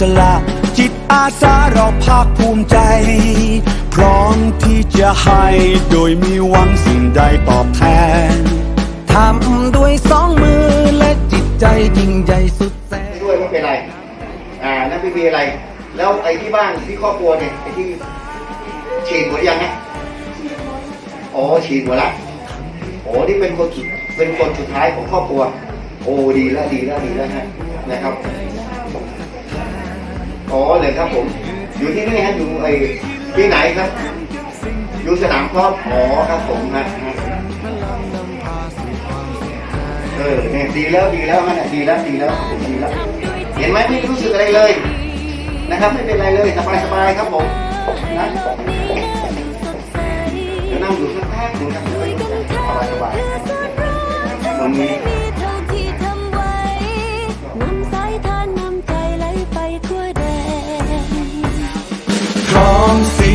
สละ จิตอาสาเราภาคภูมิใจ พร้อมที่จะให้โดยมีหวังสิ่งใดตอบแทนทำด้วยสองมือและจิตใจยิ่งใหญ่สุดแสนด้วยไม่เป็นไร อ่านั่นไม่มีอะไร แล้วไอ้ที่บ้านที่ครอบครัวเนี่ยไอ้ที่ฉีดหมดยังไงอ๋อฉีดหมดละโอ้นี่เป็นคนสุดเป็นคนสุดท้ายของครอบครัว โอ้ดีแล้วดีแล้วดีแล้วฮะนะครับ อ๋อเลยครับผม อยู่ที่นี่ฮะอยู่ไอ้ที่ไหนครับ อยู่สนามกอล์ฟอ๋อครับผมฮะเออเนี่ยดีแล้วดีแล้วฮะเนี่ยดีแล้วดีแล้วผมดีแล้ว เห็นไหมไม่รู้สึกอะไรเลย นะครับ ไม่เป็นไรเลยสบายสบายครับผมนะเดี๋ยวนั่งอยู่สักแป๊บหนึงครับสบายสบายๆมัน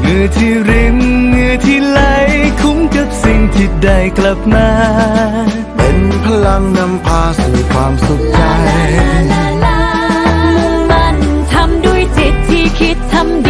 เหงื่อที่ริมเหงื่อที่ไหลคุ้มกับสิ่งที่ได้กลับมา เป็นพลังนำพาสู่ความสุขใจลาลามุ่งมั่นทำด้วยจิตที่คิดทำดี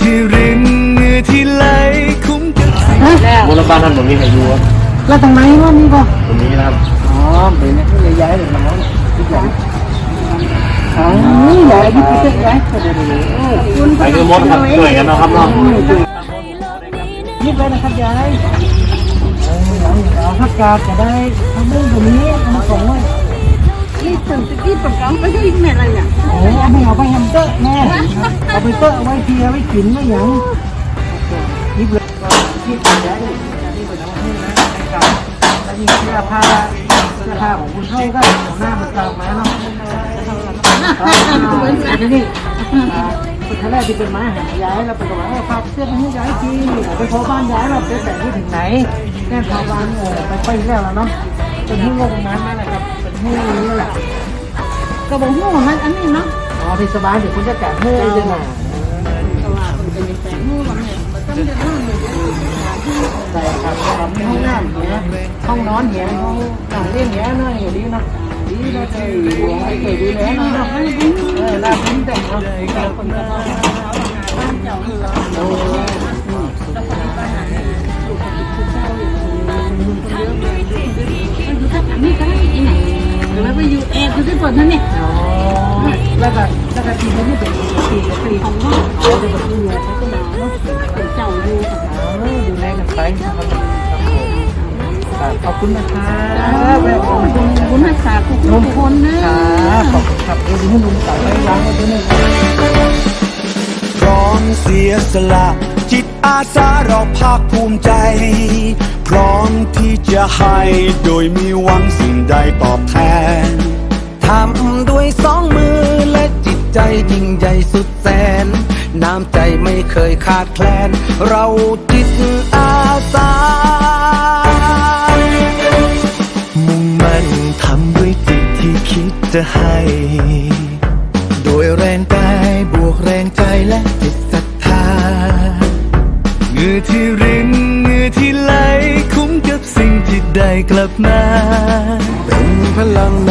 ที่รินเหงื่อที่ไหลคุ้มกับสิ่งบนบ้านท่านผมมีใครอยู่ครับแล้วตรงไหนว่ามีป่ะตรงนี้นะครับอ๋อเดี๋ยวนี้เขาเลยย้ายเลยมาแล้วทุกอย่างอ๋อนี่แหละที่จะย้ายเดี๋ยวเดี๋ยวเดี๋ยวเออคุณไปคือมดครับช่วยกันนะครับเนาะยิบเลยนะครับยายเออเอาผักกาดจะได้ทำเรื่องตรงนี้ทำของไว้ นี่ถึงจะกี้ประกันไปด้วยแม่อะไรเนี่ยโอ้เอาไปเอาไปแฮมเตอร์แม่เอาไปเตอร์เอาไว้เทียไว้กินไม่หยังยิบเลยยิบย้ายเลยนี่เป็นเอาให้นะให้เก่าแล้วนี่เสื้อผ้าเสื้อผ้าของคุณเท่าก็หน้ามันตามมาเนาะนี่นี่สุดท้ายแรกที่เป็นไม้หาย้ายเราไปกับว่าฝากเสื้อไปให้ย้ายทีไปพอบ้านย้ายเราไปแต่งที่ถึงไหนแน่พอบ้านเออไปไปแล้วแล้วเนาะเป็นหุ้นโลกนั้นนั่นแหละครับเป็น หุ้นนี้แหละกระบอกหูมันอันนี้เนาะอ๋อที่สบายเดี๋ยวคุณจะแกะหุ้นเลยนะแต่ว่าเป็นแต่หูมันเนี่ยมันต้องจะนั่งเลยใช่ครับครับห้องน้ำเนี้ยห้องนอนเนี้ยห้องนั่งเล่นเนี้ยน่าอยู่ดีนะดีนะเจอหัวไอ้เก๋ดีแล้วเนาะเออลาบินแต่งเนาะคนก็บ้านเจ้าคือเราโอ้ อยู่แอบอยู่ที่ปนนั่นเนี่ยอ๋อแล้วก็แล้วก็ทีนี้เป็นปีกับปีของนอกเขาจะแบบอยู่เขาก็มาเนาะเป็นเจ้าอยู่กับอ๋อดูแลกันไปนะครับขอบคุณนะครับขอบคุณครักษาทุกคนนะครับขอบคุณครับเดี๋ยวดูให้ลุงต่อไปล้างไว้ด้วยนะพร้อมเสียสละ จิตอาสาเราภาคภูมิใจ พร้อมที่จะให้โดยมีหวังสิ่งใดตอบแทน ทำด้วยสองมือและจิตใจยิ่งใหญ่สุดแสน น้ำใจไม่เคยขาดแคลน เราจิตอาสา มุ่งมั่นทำด้วยจิตที่คิดจะให้ โดยแรงกายบวกแรงใจและจิตศรัทธาเงื่อที่รินเงื่อที่ไหล คุ้มกับสิ่งที่ได้กลับมา เป็นพลัง